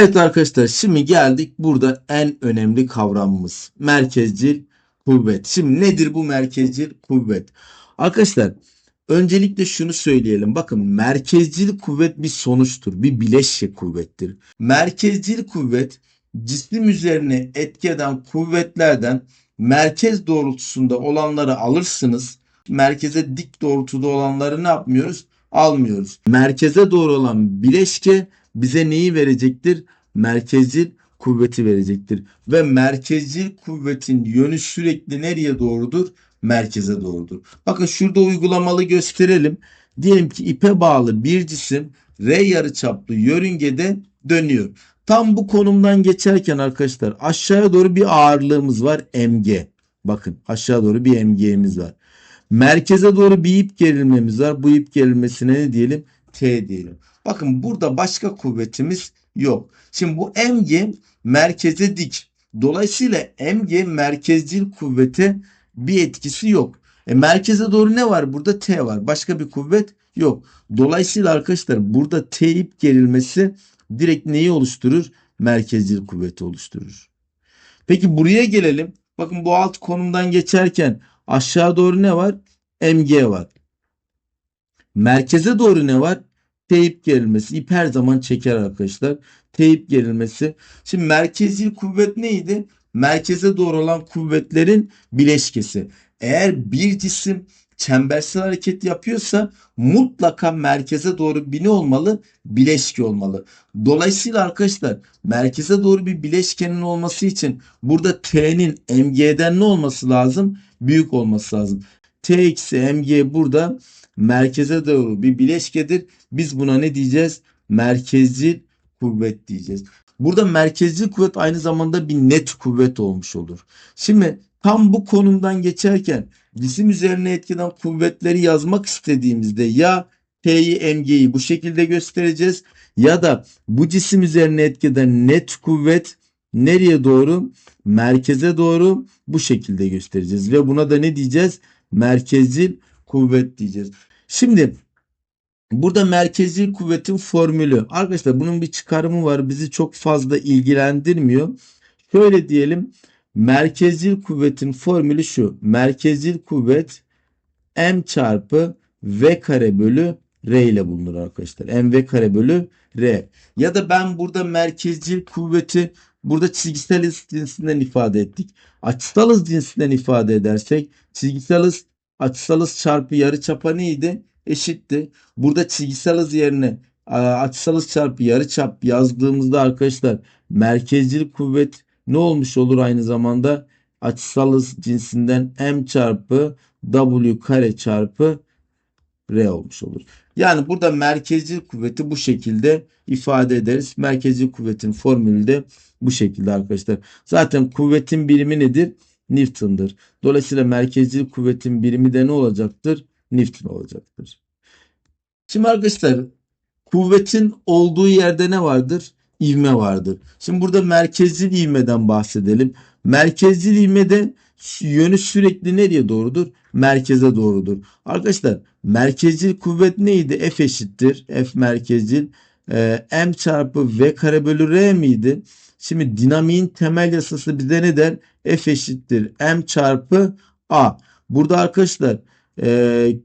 Evet arkadaşlar şimdi geldik burada en önemli kavramımız. Merkezcil kuvvet. Şimdi nedir bu merkezcil kuvvet? Arkadaşlar öncelikle şunu söyleyelim. Bakın merkezcil kuvvet bir sonuçtur. Bir bileşke kuvvettir. Merkezcil kuvvet cisim üzerine etki eden kuvvetlerden merkez doğrultusunda olanları alırsınız. Merkeze dik doğrultuda olanları ne yapmıyoruz? Almıyoruz. Merkeze doğru olan bileşke bize neyi verecektir? Merkezcil kuvveti verecektir. Ve merkezcil kuvvetin yönü sürekli nereye doğrudur? Merkeze doğrudur. Bakın şurada uygulamalı gösterelim. Diyelim ki ipe bağlı bir cisim R yarıçaplı yörüngede dönüyor. Tam bu konumdan geçerken arkadaşlar aşağıya doğru bir ağırlığımız var mg. Bakın aşağı doğru bir mg'miz var. Merkeze doğru bir ip gerilmemiz var. Bu ip gerilmesine ne diyelim? T diyelim. Bakın burada başka kuvvetimiz yok. Şimdi bu mg merkeze dik. Dolayısıyla mg merkezcil kuvvete bir etkisi yok. E merkeze doğru ne var? Burada T var. Başka bir kuvvet yok. Dolayısıyla arkadaşlar burada T ip gerilmesi direkt neyi oluşturur? Merkezcil kuvveti oluşturur. Peki buraya gelelim. Bakın bu alt konumdan geçerken aşağı doğru ne var? MG var. Merkeze doğru ne var? Teyip gerilmesi. İp her zaman çeker arkadaşlar. Teyip gerilmesi. Şimdi merkezcil kuvvet neydi? Merkeze doğru olan kuvvetlerin bileşkesi. Eğer bir cisim çembersel hareket yapıyorsa mutlaka merkeze doğru bir ne olmalı? Bileşke olmalı. Dolayısıyla arkadaşlar merkeze doğru bir bileşkenin olması için burada T'nin MG'den ne olması lazım? Büyük olması lazım. T eksi MG burada merkeze doğru bir bileşkedir. Biz buna ne diyeceğiz? Merkezcil kuvvet diyeceğiz. Burada merkezcil kuvvet aynı zamanda bir net kuvvet olmuş olur. Şimdi tam bu konumdan geçerken cisim üzerine etkilenen kuvvetleri yazmak istediğimizde ya T'yi MG'yi bu şekilde göstereceğiz ya da bu cisim üzerine etkilenen net kuvvet nereye doğru? Merkeze doğru bu şekilde göstereceğiz ve buna da ne diyeceğiz? Merkezcil kuvvet diyeceğiz. Şimdi burada merkezcil kuvvetin formülü. Arkadaşlar bunun bir çıkarımı var. Bizi çok fazla ilgilendirmiyor. Şöyle diyelim. Merkezcil kuvvetin formülü şu. Merkezcil kuvvet m çarpı v kare bölü r ile bulunur arkadaşlar. m v kare bölü r. Ya da ben burada merkezcil kuvveti burada çizgisel hız cinsinden ifade ettik. Açısal hız cinsinden ifade edersek çizgisel hız açısal hız çarpı yarıçapa neydi? Eşitti. Burada çizgisel hız yerine açısal hız çarpı yarıçap yazdığımızda arkadaşlar merkezcil kuvvet ne olmuş olur aynı zamanda? Açısal hız cinsinden m çarpı w kare çarpı r olmuş olur. Yani burada merkezcil kuvveti bu şekilde ifade ederiz. Merkezcil kuvvetin formülü de bu şekilde arkadaşlar. Zaten kuvvetin birimi nedir? Newton'dır. Dolayısıyla merkezcil kuvvetin birimi de ne olacaktır? Newton olacaktır. Şimdi arkadaşlar kuvvetin olduğu yerde ne vardır? İvme vardır. Şimdi burada merkezcil ivmeden bahsedelim. Merkezcil ivmede yönü sürekli nereye doğrudur? Merkeze doğrudur. Arkadaşlar merkezcil kuvvet neydi? F eşittir. F merkezcil. Ee, M çarpı V kare bölü R miydi? Şimdi dinamiğin temel yasası bize ne der? F eşittir. M çarpı A. Burada arkadaşlar e,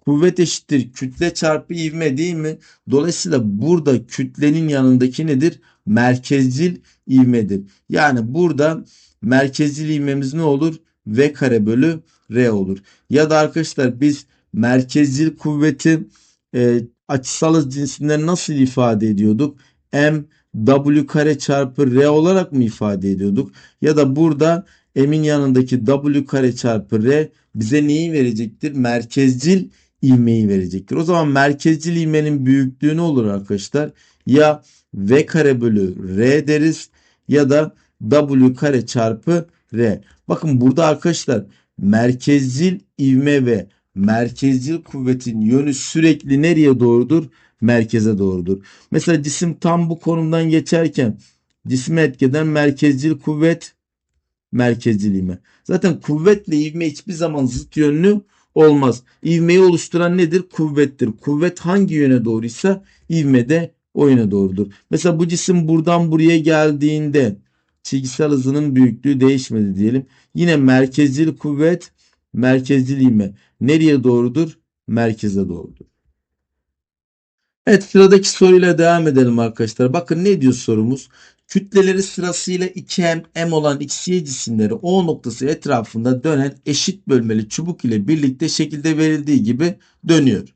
kuvvet eşittir kütle çarpı ivme değil mi? Dolayısıyla burada kütlenin yanındaki nedir? Merkezcil ivmedir. Yani burada merkezcil ivmemiz ne olur? V kare bölü R olur. Ya da arkadaşlar biz merkezcil kuvveti e, açısal hız cinsinden nasıl ifade ediyorduk? M W kare çarpı R olarak mı ifade ediyorduk? Ya da burada M'in yanındaki W kare çarpı R bize neyi verecektir? Merkezcil ivmeyi verecektir. O zaman merkezcil ivmenin büyüklüğü ne olur arkadaşlar? Ya V kare bölü R deriz ya da W kare çarpı R. Bakın burada arkadaşlar merkezcil ivme ve merkezcil kuvvetin yönü sürekli nereye doğrudur? Merkeze doğrudur. Mesela cisim tam bu konumdan geçerken cisme etkeden merkezcil kuvvet merkezcil ivme. Zaten kuvvetle ivme hiçbir zaman zıt yönlü olmaz. İvmeyi oluşturan nedir? Kuvvettir. Kuvvet hangi yöne doğruysa ivme de o yöne doğrudur. Mesela bu cisim buradan buraya geldiğinde çizgisel hızının büyüklüğü değişmedi diyelim. Yine merkezcil kuvvet, merkezcil ivme nereye doğrudur? Merkeze doğrudur. Evet sıradaki soruyla devam edelim arkadaşlar. Bakın ne diyor sorumuz? Kütleleri sırasıyla 2m, m olan xy cisimleri O noktası etrafında dönen eşit bölmeli çubuk ile birlikte şekilde verildiği gibi dönüyor.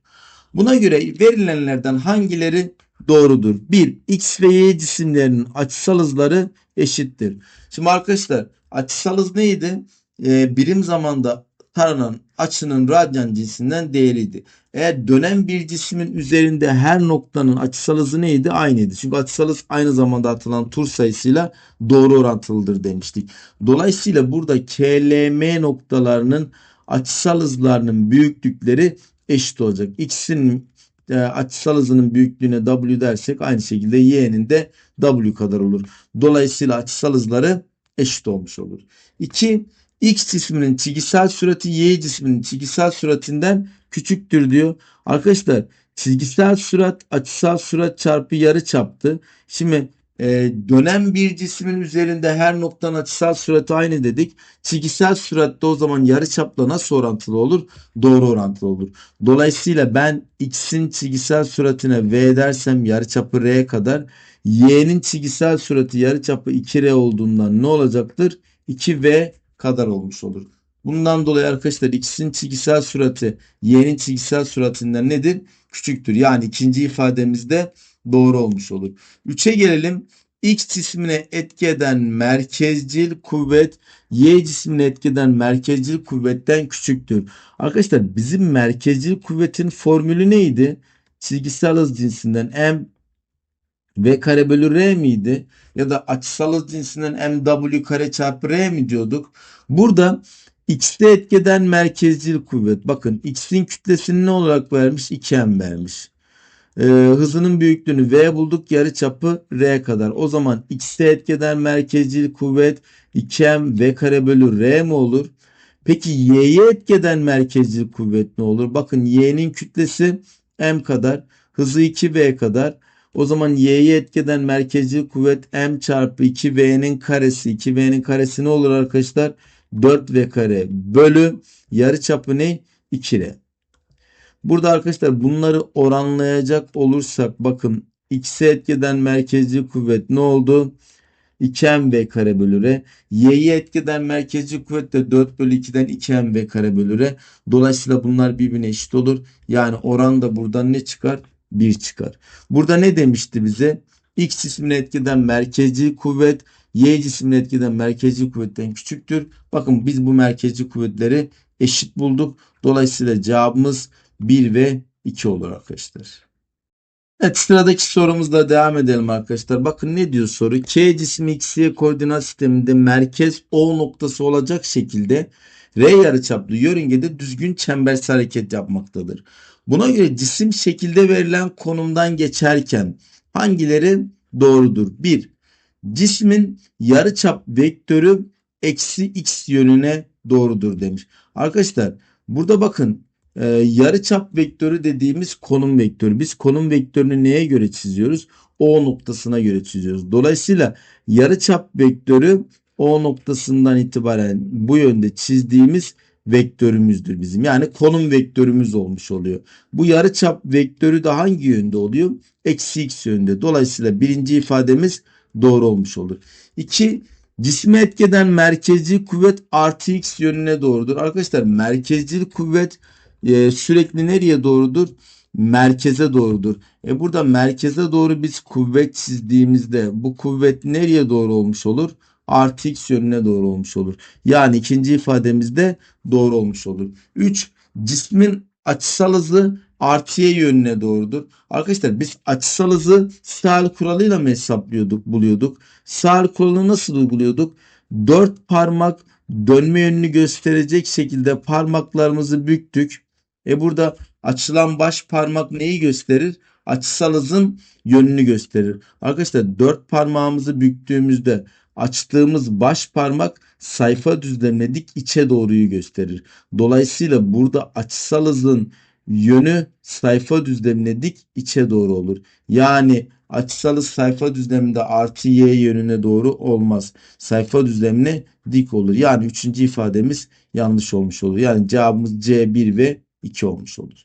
Buna göre verilenlerden hangileri doğrudur? 1. X ve Y cisimlerinin açısal hızları eşittir. Şimdi arkadaşlar açısal hız neydi? Ee, birim zamanda taranan açının radyan cinsinden değeriydi. Eğer dönen bir cismin üzerinde her noktanın açısal hızı neydi? Aynıydı. Çünkü açısal hız aynı zamanda atılan tur sayısıyla doğru orantılıdır demiştik. Dolayısıyla burada KLM noktalarının açısal hızlarının büyüklükleri eşit olacak. X'in e, açısal hızının büyüklüğüne W dersek aynı şekilde Y'nin de W kadar olur. Dolayısıyla açısal hızları eşit olmuş olur. 2. X cisminin çizgisel sürati Y cisminin çizgisel süratinden küçüktür diyor. Arkadaşlar çizgisel sürat açısal sürat çarpı yarı çaptı. Şimdi e, dönen bir cismin üzerinde her noktanın açısal süratı aynı dedik. Çizgisel süratte o zaman yarı çapla nasıl orantılı olur? Doğru orantılı olur. Dolayısıyla ben x'in çizgisel süratine v dersem yarı çapı r kadar y'nin çizgisel sürati yarı çapı 2r olduğundan ne olacaktır? 2v kadar olmuş olur. Bundan dolayı arkadaşlar x'in çizgisel sürati y'nin çizgisel süratinden nedir? Küçüktür. Yani ikinci ifademizde doğru olmuş olur. 3'e gelelim. X cismine etki eden merkezcil kuvvet Y cismine etki eden merkezcil kuvvetten küçüktür. Arkadaşlar bizim merkezcil kuvvetin formülü neydi? Çizgisel hız cinsinden m v kare bölü r miydi? Ya da açısal cinsinden mw kare çarpı r mi diyorduk? Burada x'te etki eden merkezcil kuvvet. Bakın x'in kütlesini ne olarak vermiş? 2m vermiş. Ee, hızının büyüklüğünü v bulduk. Yarı çapı r kadar. O zaman x'te etki eden merkezcil kuvvet 2m v kare bölü r mi olur? Peki y'ye etki eden merkezcil kuvvet ne olur? Bakın y'nin kütlesi m kadar. Hızı 2v kadar. O zaman y'ye etki eden merkezcil kuvvet m çarpı 2v'nin karesi. 2v'nin karesi ne olur arkadaşlar? 4v kare bölü yarı çapı ne? 2r. Burada arkadaşlar bunları oranlayacak olursak bakın x'e etkeden merkezci kuvvet ne oldu? 2mv kare bölü r. Y'ye etkeden merkezci kuvvet de 4 bölü 2'den 2mv kare bölü r. Dolayısıyla bunlar birbirine eşit olur. Yani oran da buradan ne çıkar? 1 çıkar. Burada ne demişti bize? X cismine etkiden merkezci kuvvet Y cismine etkiden merkezci kuvvetten küçüktür. Bakın biz bu merkezci kuvvetleri eşit bulduk. Dolayısıyla cevabımız 1 ve 2 olur arkadaşlar. Evet sıradaki sorumuzla devam edelim arkadaşlar. Bakın ne diyor soru? K cismi x'ye koordinat sisteminde merkez O noktası olacak şekilde R yarıçaplı yörüngede düzgün çembersel hareket yapmaktadır. Buna göre cisim şekilde verilen konumdan geçerken hangileri doğrudur? 1. Cismin yarıçap vektörü eksi x yönüne doğrudur demiş. Arkadaşlar burada bakın e, yarıçap vektörü dediğimiz konum vektörü. Biz konum vektörünü neye göre çiziyoruz? O noktasına göre çiziyoruz. Dolayısıyla yarıçap vektörü O noktasından itibaren bu yönde çizdiğimiz vektörümüzdür bizim. Yani konum vektörümüz olmuş oluyor. Bu yarıçap vektörü de hangi yönde oluyor? Eksi x yönde. Dolayısıyla birinci ifademiz doğru olmuş olur. 2. Cisme etkeden merkezci kuvvet artı x yönüne doğrudur. Arkadaşlar merkezci kuvvet e, sürekli nereye doğrudur? Merkeze doğrudur. E burada merkeze doğru biz kuvvet çizdiğimizde bu kuvvet nereye doğru olmuş olur? Artı x yönüne doğru olmuş olur. Yani ikinci ifademizde doğru olmuş olur. 3. Cismin açısal hızı artı y yönüne doğrudur. Arkadaşlar biz açısal hızı Stahl kuralıyla mı hesaplıyorduk, buluyorduk? Stahl kuralını nasıl uyguluyorduk? 4 parmak dönme yönünü gösterecek şekilde parmaklarımızı büktük. E burada açılan baş parmak neyi gösterir? Açısal hızın yönünü gösterir. Arkadaşlar 4 parmağımızı büktüğümüzde açtığımız baş parmak sayfa düzlemine dik içe doğruyu gösterir. Dolayısıyla burada açısal hızın yönü sayfa düzlemine dik içe doğru olur. Yani açısal hız sayfa düzleminde artı y yönüne doğru olmaz. Sayfa düzlemine dik olur. Yani üçüncü ifademiz yanlış olmuş olur. Yani cevabımız C1 ve 2 olmuş olur.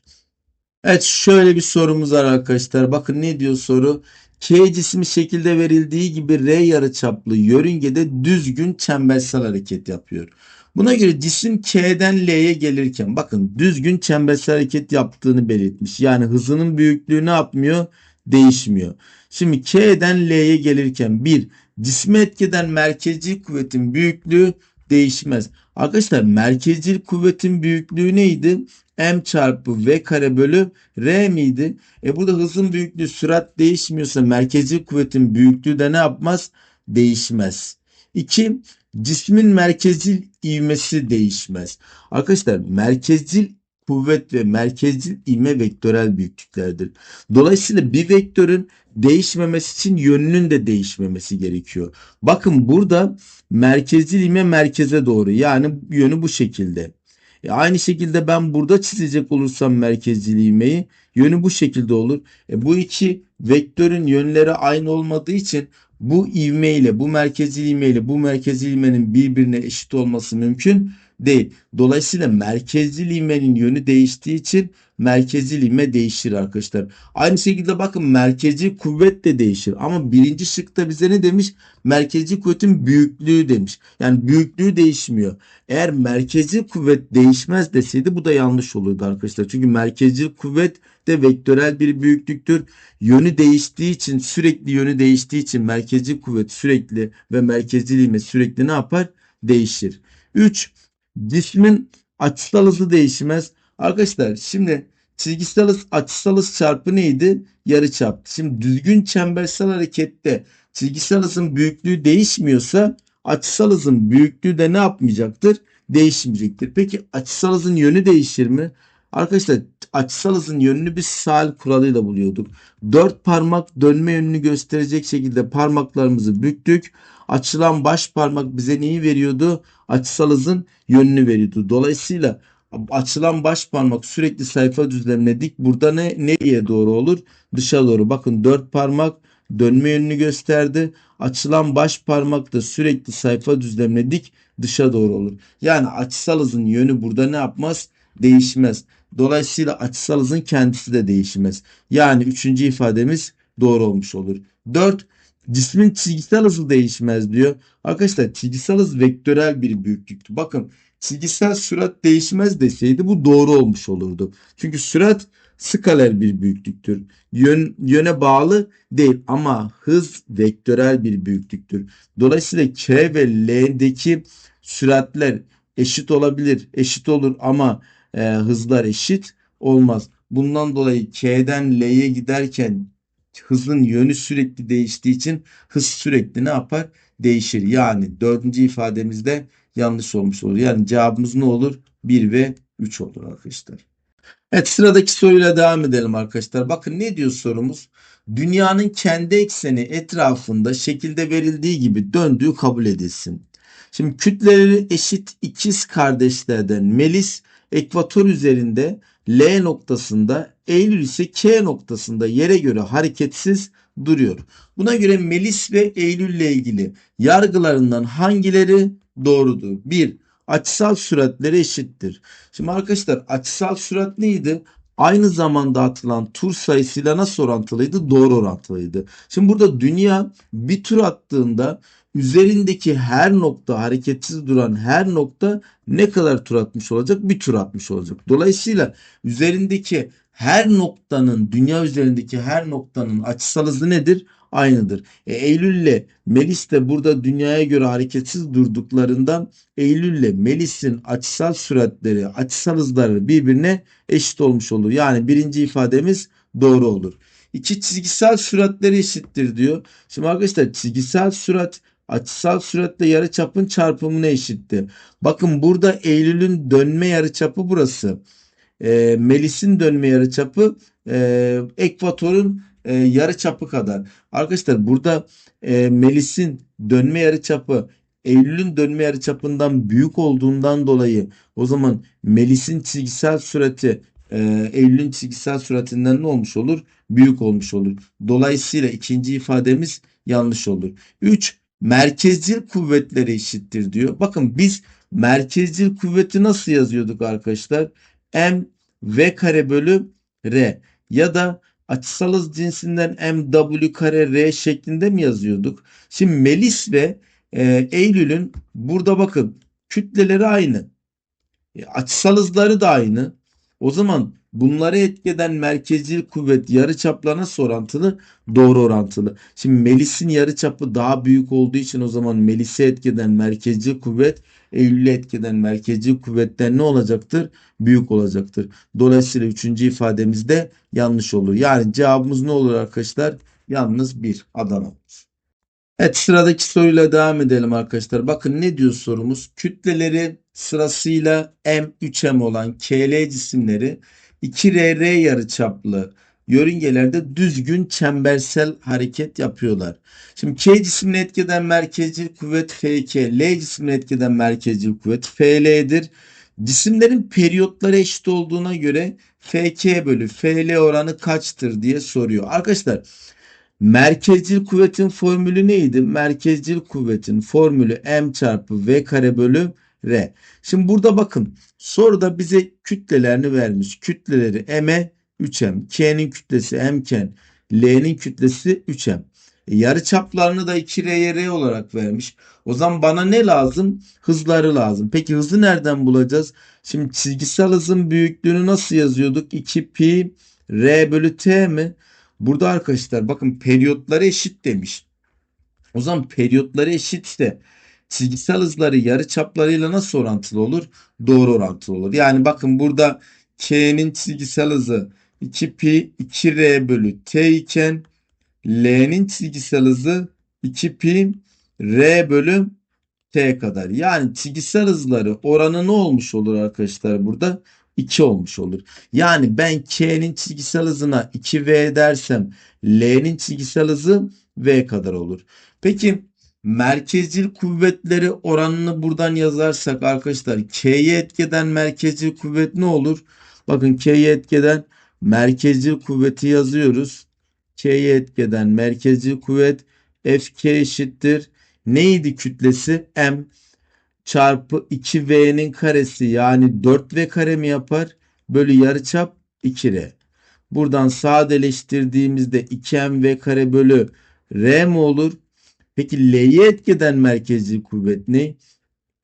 Evet şöyle bir sorumuz var arkadaşlar. Bakın ne diyor soru? K cismi şekilde verildiği gibi R yarıçaplı yörüngede düzgün çembersel hareket yapıyor. Buna göre cisim K'den L'ye gelirken bakın düzgün çembersel hareket yaptığını belirtmiş. Yani hızının büyüklüğü ne yapmıyor? Değişmiyor. Şimdi K'den L'ye gelirken bir cisme etkeden merkezi kuvvetin büyüklüğü değişmez. Arkadaşlar merkezcil kuvvetin büyüklüğü neydi? M çarpı V kare bölü R miydi? E burada hızın büyüklüğü sürat değişmiyorsa merkezi kuvvetin büyüklüğü de ne yapmaz? Değişmez. 2. Cismin merkezcil ivmesi değişmez. Arkadaşlar merkezcil kuvvet ve merkezcil ivme vektörel büyüklüklerdir. Dolayısıyla bir vektörün değişmemesi için yönünün de değişmemesi gerekiyor. Bakın burada merkezcil ivme merkeze doğru yani yönü bu şekilde. E aynı şekilde ben burada çizecek olursam merkezcil ivmeyi yönü bu şekilde olur. E bu iki vektörün yönleri aynı olmadığı için bu ivme ile bu merkezcil ivme ile bu merkezcil ivmenin birbirine eşit olması mümkün değil. Dolayısıyla merkezcil ivmenin yönü değiştiği için merkezcil ivme değişir arkadaşlar. Aynı şekilde bakın merkezci kuvvet de değişir. Ama birinci şıkta bize ne demiş? Merkezci kuvvetin büyüklüğü demiş. Yani büyüklüğü değişmiyor. Eğer merkezci kuvvet değişmez deseydi bu da yanlış olurdu arkadaşlar. Çünkü merkezci kuvvet de vektörel bir büyüklüktür. Yönü değiştiği için sürekli yönü değiştiği için merkezci kuvvet sürekli ve merkezci ivme sürekli ne yapar? Değişir. 3. Cismin açısal hızı değişmez. Arkadaşlar şimdi çizgisel hız açısal çarpı neydi? Yarıçap. Şimdi düzgün çembersel harekette çizgisel hızın büyüklüğü değişmiyorsa açısal hızın büyüklüğü de ne yapmayacaktır? Değişmeyecektir. Peki açısal hızın yönü değişir mi? Arkadaşlar açısal hızın yönünü biz sal kuralıyla buluyorduk. Dört parmak dönme yönünü gösterecek şekilde parmaklarımızı büktük. Açılan baş parmak bize neyi veriyordu? Açısal hızın yönünü veriyordu. Dolayısıyla açılan baş parmak sürekli sayfa düzlemine dik. Burada ne nereye doğru olur? Dışa doğru. Bakın dört parmak dönme yönünü gösterdi. Açılan baş parmak da sürekli sayfa düzlemine dik dışa doğru olur. Yani açısal hızın yönü burada ne yapmaz? Değişmez. Dolayısıyla açısal hızın kendisi de değişmez. Yani üçüncü ifademiz doğru olmuş olur. 4. Cismin çizgisel hızı değişmez diyor. Arkadaşlar çizgisel hız vektörel bir büyüklüktü. Bakın çizgisel sürat değişmez deseydi bu doğru olmuş olurdu. Çünkü sürat skaler bir büyüklüktür. Yön, yöne bağlı değil ama hız vektörel bir büyüklüktür. Dolayısıyla K ve L'deki süratler eşit olabilir, eşit olur ama e, hızlar eşit olmaz. Bundan dolayı K'den L'ye giderken hızın yönü sürekli değiştiği için hız sürekli ne yapar? Değişir. Yani dördüncü ifademizde yanlış olmuş olur. Yani cevabımız ne olur? 1 ve 3 olur arkadaşlar. Evet sıradaki soruyla devam edelim arkadaşlar. Bakın ne diyor sorumuz? Dünyanın kendi ekseni etrafında şekilde verildiği gibi döndüğü kabul edilsin. Şimdi kütleleri eşit ikiz kardeşlerden Melis ekvator üzerinde L noktasında, Eylül ise K noktasında yere göre hareketsiz duruyor. Buna göre Melis ve Eylül ile ilgili yargılarından hangileri doğrudur? 1. Açısal süratleri eşittir. Şimdi arkadaşlar açısal sürat neydi? Aynı zamanda atılan tur sayısıyla nasıl orantılıydı? Doğru orantılıydı. Şimdi burada dünya bir tur attığında üzerindeki her nokta hareketsiz duran her nokta ne kadar tur atmış olacak? Bir tur atmış olacak. Dolayısıyla üzerindeki her noktanın dünya üzerindeki her noktanın açısal hızı nedir? Aynıdır. E, Eylül ile Melis de burada dünyaya göre hareketsiz durduklarından Eylül ile Melis'in açısal süratleri, açısal hızları birbirine eşit olmuş olur. Yani birinci ifademiz doğru olur. İki çizgisel süratleri eşittir diyor. Şimdi arkadaşlar çizgisel sürat açısal süratle yarıçapın çarpımına eşitti. Bakın burada Eylül'ün dönme yarıçapı burası. E, Melis'in dönme yarıçapı e, ekvatorun e, yarıçapı kadar. Arkadaşlar burada e, Melis'in dönme yarıçapı Eylül'ün dönme yarıçapından büyük olduğundan dolayı o zaman Melis'in çizgisel sürati e, Eylül'ün çizgisel süratinden ne olmuş olur? Büyük olmuş olur. Dolayısıyla ikinci ifademiz yanlış olur. 3. Merkezcil kuvvetleri eşittir diyor. Bakın biz merkezcil kuvveti nasıl yazıyorduk arkadaşlar? M V kare bölü R ya da açısal hız cinsinden mw kare r şeklinde mi yazıyorduk? Şimdi Melis ve e, Eylül'ün burada bakın kütleleri aynı. E, açısal hızları da aynı. O zaman bunları etkeden merkezcil kuvvet yarıçapla nasıl orantılı? Doğru orantılı. Şimdi Melis'in yarıçapı daha büyük olduğu için o zaman Melis'i etkeden merkezcil kuvvet Eylül'ü etkeden merkezcil kuvvetten ne olacaktır? Büyük olacaktır. Dolayısıyla üçüncü ifademiz de yanlış olur. Yani cevabımız ne olur arkadaşlar? Yalnız bir Adana. Evet sıradaki soruyla devam edelim arkadaşlar. Bakın ne diyor sorumuz? Kütleleri sırasıyla M, 3M olan KL cisimleri 2RR yarıçaplı yörüngelerde düzgün çembersel hareket yapıyorlar. Şimdi K cisimini etkeden merkezcil kuvvet FK, L cisimini etkeden merkezcil kuvvet FL'dir. Cisimlerin periyotları eşit olduğuna göre FK bölü FL oranı kaçtır diye soruyor. Arkadaşlar merkezcil kuvvetin formülü neydi? Merkezcil kuvvetin formülü M çarpı V kare bölü R. Şimdi burada bakın soruda bize kütlelerini vermiş. Kütleleri M'e 3M. K'nin kütlesi M iken L'nin kütlesi 3M. E, yarı çaplarını da 2R'ye R olarak vermiş. O zaman bana ne lazım? Hızları lazım. Peki hızı nereden bulacağız? Şimdi çizgisel hızın büyüklüğünü nasıl yazıyorduk? 2 pi R bölü T mi? Burada arkadaşlar bakın periyotları eşit demiş. O zaman periyotları eşitse çizgisel hızları yarı çaplarıyla nasıl orantılı olur? Doğru orantılı olur. Yani bakın burada K'nin çizgisel hızı 2 pi 2 R bölü T iken L'nin çizgisel hızı 2 pi R bölü T kadar. Yani çizgisel hızları oranı ne olmuş olur arkadaşlar burada? 2 olmuş olur. Yani ben K'nin çizgisel hızına 2V dersem L'nin çizgisel hızı V kadar olur. Peki merkezcil kuvvetleri oranını buradan yazarsak arkadaşlar K'ye etkeden merkezcil kuvvet ne olur? Bakın K'ye etkeden merkezcil kuvveti yazıyoruz. K'ye etkeden merkezcil kuvvet Fk eşittir. Neydi kütlesi? M çarpı 2V'nin karesi yani 4V kare mi yapar? Bölü yarıçap 2R. Buradan sadeleştirdiğimizde 2mv kare bölü R mi olur? Peki L'ye etkeden merkezcil kuvvet ne?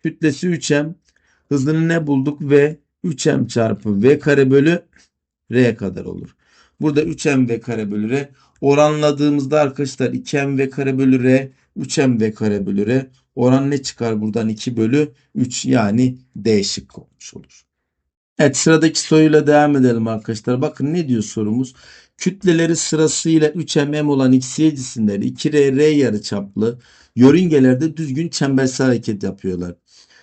Kütlesi 3m. Hızını ne bulduk? V 3m çarpı V kare bölü R kadar olur. Burada 3mv kare bölü R. Oranladığımızda arkadaşlar 2mv kare bölü R 3mv kare bölü R. Oran ne çıkar buradan 2 bölü 3 yani D şıkkı olmuş olur. Evet sıradaki soruyla devam edelim arkadaşlar. Bakın ne diyor sorumuz? Kütleleri sırasıyla 3mm olan XY cisimleri 2R yarıçaplı yörüngelerde düzgün çembersel hareket yapıyorlar.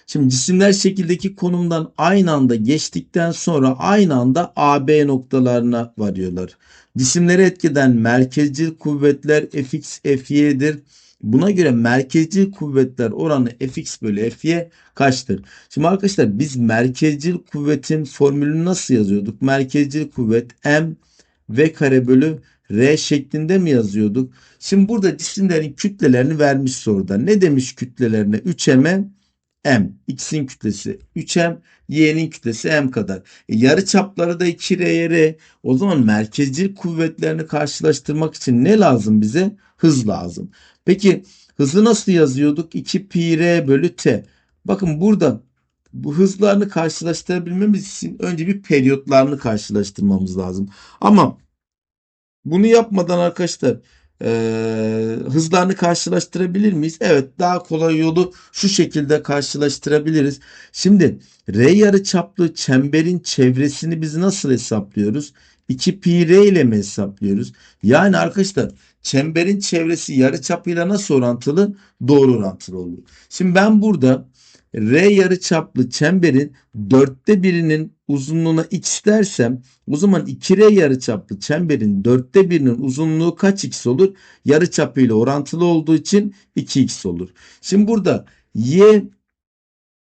Şimdi cisimler şekildeki konumdan aynı anda geçtikten sonra aynı anda AB noktalarına varıyorlar. Cisimleri etkeden merkezcil kuvvetler Fx, Fy'dir. Buna göre merkezcil kuvvetler oranı Fx bölü Fy kaçtır? Şimdi arkadaşlar biz merkezcil kuvvetin formülünü nasıl yazıyorduk? Merkezcil kuvvet M V kare bölü R şeklinde mi yazıyorduk? Şimdi burada cisimlerin kütlelerini vermiş soruda. Ne demiş kütlelerine? 3M'e M. X'in kütlesi 3M. Y'nin kütlesi M kadar. E, yarı çapları da 2R'ye R. O zaman merkezcil kuvvetlerini karşılaştırmak için ne lazım bize? Hız lazım. Peki hızı nasıl yazıyorduk? 2 pi R bölü T. Bakın burada bu hızlarını karşılaştırabilmemiz için önce bir periyotlarını karşılaştırmamız lazım. Ama bunu yapmadan arkadaşlar e, hızlarını karşılaştırabilir miyiz? Evet daha kolay yolu şu şekilde karşılaştırabiliriz. Şimdi R yarı çaplı çemberin çevresini biz nasıl hesaplıyoruz? 2 pi r ile mi hesaplıyoruz? Yani arkadaşlar çemberin çevresi yarı çapıyla nasıl orantılı? Doğru orantılı oluyor. Şimdi ben burada R yarı çaplı çemberin dörtte birinin uzunluğuna x dersem o zaman 2R yarı çaplı çemberin dörtte birinin uzunluğu kaç x olur? Yarı çapı ile orantılı olduğu için 2x olur. Şimdi burada y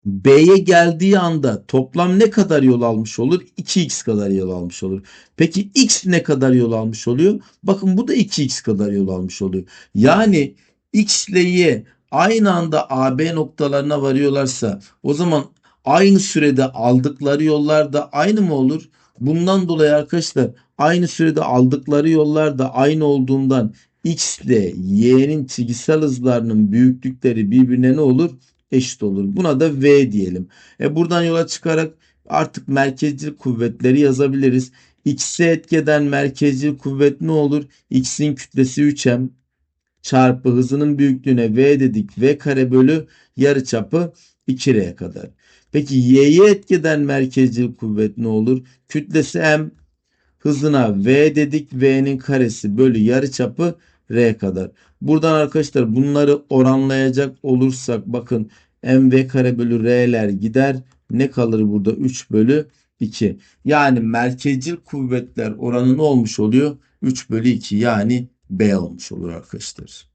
B'ye geldiği anda toplam ne kadar yol almış olur? 2x kadar yol almış olur. Peki x ne kadar yol almış oluyor? Bakın bu da 2x kadar yol almış oluyor. Yani x ile y aynı anda AB noktalarına varıyorlarsa o zaman aynı sürede aldıkları yollar da aynı mı olur? Bundan dolayı arkadaşlar aynı sürede aldıkları yollar da aynı olduğundan x ile y'nin çizgisel hızlarının büyüklükleri birbirine ne olur? Eşit olur. Buna da v diyelim. E buradan yola çıkarak artık merkezcil kuvvetleri yazabiliriz. X'e etkeden merkezcil kuvvet ne olur? X'in kütlesi 3m çarpı hızının büyüklüğüne v dedik. v kare bölü yarıçapı 2r kadar. Peki y'ye etkeden merkezcil kuvvet ne olur? Kütlesi m hızına v dedik. v'nin karesi bölü yarıçapı r kadar. Buradan arkadaşlar bunları oranlayacak olursak bakın mv kare bölü r'ler gider. Ne kalır burada? 3 bölü 2. Yani merkezcil kuvvetler oranı ne olmuş oluyor? 3 bölü 2 yani B olmuş olur arkadaşlar.